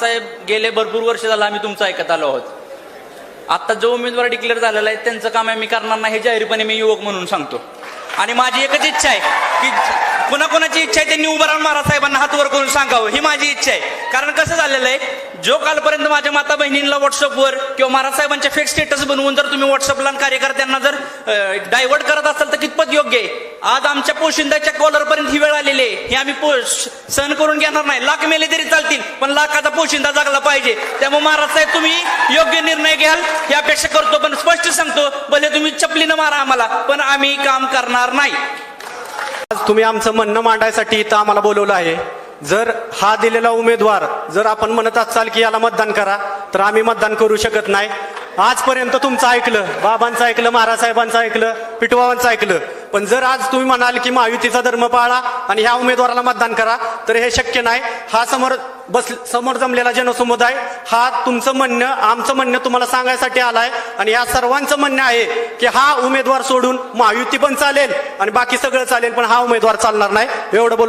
साहेब गेले भरपूर वर्ष झालं आम्ही तुमचं ऐकत आलो आहोत. आता जो उमेदवार डिक्लेअर झालेला आहे त्यांचं काम आहे मी करणार नाही हे जाहीरपणे मी युवक म्हणून सांगतो. आणि माझी एकच इच्छा आहे की कोणाकोणाची इच्छा आहे त्यांनी उभं राहून महाराज साहेबांना हात वर करून सांगावं ही माझी इच्छा आहे. कारण कसं झालेलं आहे जो कालपर्यंत माझ्या माता बहिणींना व्हॉट्सअपवर किंवा महाराज साहेबांच्या फेक स्टेटस बनवून जर तुम्ही व्हॉट्सअपला कार्यकर्त्यांना जर डायव्हर्ट करत असाल तर कितपत योग्य आहे? आज आमच्या पोशिंदाच्या कॉलरपर्यंत ही वेळ आलेली आहे. हे आम्ही सहन करून घेणार नाही. लाख मेले तरी चालतील. पण लाखाचा पोशिंदा जगला पाहिजे. त्यामुळे महाराज साहेब तुम्ही योग्य निर्णय घ्याल. ही अपेक्षा करतो पण स्पष्ट सांगतो भले तुम्ही चपलीनं मारा आम्हाला पण आम्ही काम करणार नाही. आज तुम्ही आमचं म्हणणं मांडायसाठी इथं आम्हाला बोलवलं आहे. जर हा दिलेला उमेदवार जर आपण म्हणत असाल की याला मतदान करा तर आम्ही मतदान करू शकत नाही. आजपर्यंत तुमचं ऐकलं बाबांचं ऐकलं महाराजसाहेबांचं ऐकलं पिटवाबांचं ऐकलं. पण जर आज तुम्ही म्हणाल की महायुतीचा धर्म पाळा आणि ह्या उमेदवाराला मतदान करा तर हे शक्य नाही. हा समोर बस समोर जमलेला जनसमुदाय हा तुमचं म्हणणं आमचं म्हणणं तुम्हाला सांगायसाठी आलाय. आणि या सर्वांचं म्हणणं आहे की हा उमेदवार सोडून महायुती पण चालेल आणि बाकी सगळं चालेल पण हा उमेदवार चालणार नाही. एवढं